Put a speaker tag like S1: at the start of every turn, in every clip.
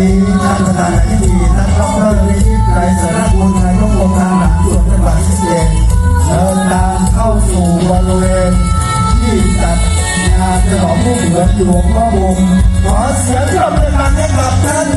S1: ท่านประธานในพิธีท่านดรวิชิตไกรสารกุลนายกองค์การหลักส่วนจังหวัดพิเศษเดินทางเข้าสู่บริเวณที่จัดงานฉลองผู้เหลือหลวงพ่อวงศ์ขอเสียงปรบมือดังให้กับท่าน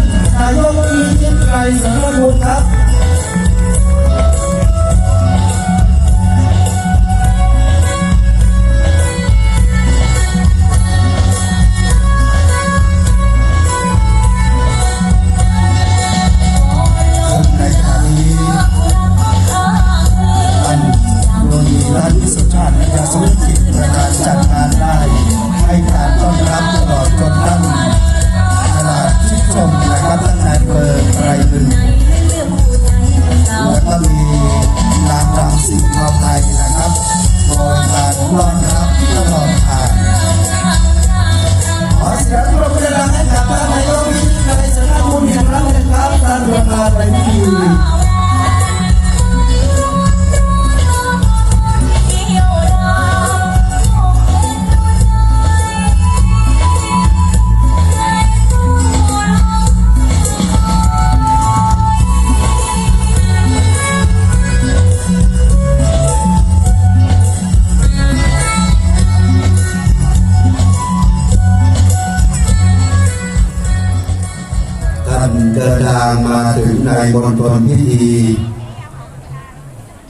S1: านเดินทางมาถึงในบนทนพิธี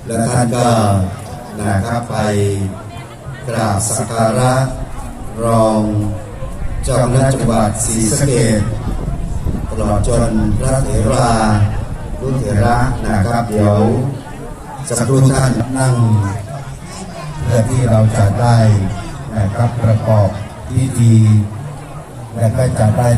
S1: และท่านก็นะครับไปกราบสักการะรองเจ้าคณะจังหวัดศรีสะเกษตลอดจนพระเถรารุ่นเถระนะครับ เดี๋ยวสักครู่ท่านนั่งเพื่อที่เราจะได้นะครับประกอบพิธีและก็จะได้